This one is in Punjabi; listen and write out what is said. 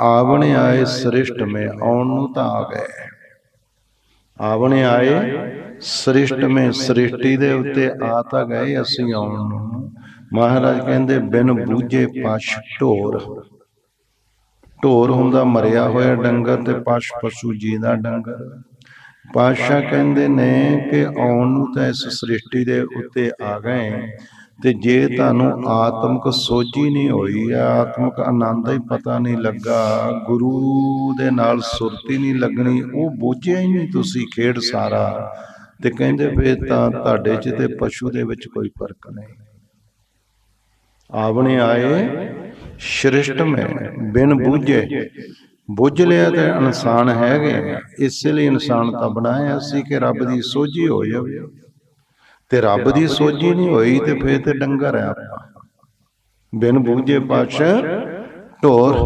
ਆਵਣੇ ਆਏ ਸ੍ਰਿਸ਼ਟ ਮੇ, ਆਉਣ ਨੂੰ ਤਾਂ ਆ ਗਏ ਆਵਣੇ ਆਏ ਸ੍ਰਿਸ਼ਟ ਮੇ, ਸ੍ਰਿਸ਼ਟੀ ਦੇ ਉੱਤੇ ਆ ਤਾਂ ਗਏ ਅਸੀਂ ਆਉਣ ਨੂੰ। ਮਹਾਰਾਜ ਕਹਿੰਦੇ, ਬਿਨ ਬੂਝੇ ਪਛ ਢੋਰ। ਢੋਰ ਹੁੰਦਾ ਮਰਿਆ ਹੋਇਆ ਡੰਗਰ ਤੇ ਪਸ਼ ਪਸ਼ੂ ਜੀਦਾ ਡੰਗਰ। ਪਾਸ਼ਾ ਕਹਿੰਦੇ ਨੇ ਕਿ ਆਉਣ ਨੂੰ ਤਾਂ ਇਸ ਸ੍ਰਿਸ਼ਟੀ ਦੇ ਉੱਤੇ ਆ ਗਏ। ਤੇ ਜੇ ਤੁਹਾਨੂੰ ਆਤਮਿਕ ਸੋਝੀ ਨਹੀਂ ਹੋਈ ਆਤਮਿਕ ਆਨੰਦ ਹੀ ਪਤਾ ਨਹੀਂ ਲੱਗਾ ਗੁਰੂ ਦੇ ਨਾਲ ਸੁਰਤੀ ਨਹੀਂ ਲੱਗਣੀ ਉਹ ਬੁੱਝਿਆ ਹੀ ਨਹੀਂ ਤੁਸੀਂ ਖੇਡ ਸਾਰਾ। ਤੇ ਕਹਿੰਦੇ ਫੇਰ ਤਾਂ ਤੁਹਾਡੇ ਚ ਤੇ ਪਸ਼ੂ ਦੇ ਵਿੱਚ ਕੋਈ ਫ਼ਰਕ ਨਹੀਂ। ਆਵਣੇ ਆਏ ਸ਼੍ਰਿਸ਼ਟ ਮੈਂ ਬਿਨ ਬੂਝੇ। ਬੁੱਝ। ਲਿਆ ਤੇ ਇਨਸਾਨ ਹੈਗੇ ਆ। ਇਸੇ ਲਈ ਇਨਸਾਨ ਤਾਂ ਬਣਾਇਆ ਸੀ ਕਿ ਰੱਬ ਦੀ ਸੋਝੀ ਹੋ ਜਾਵੇ ਤੇ ਰੱਬ ਦੀ ਸੋਝੀ ਨਹੀਂ ਹੋਈ ਤੇ ਫੇਰ ਤੇ ਡੰਗਰ ਆ ਆਪਾਂ ਬਿਨ ਬੂਝੇ ਪਛ ਢੋਰ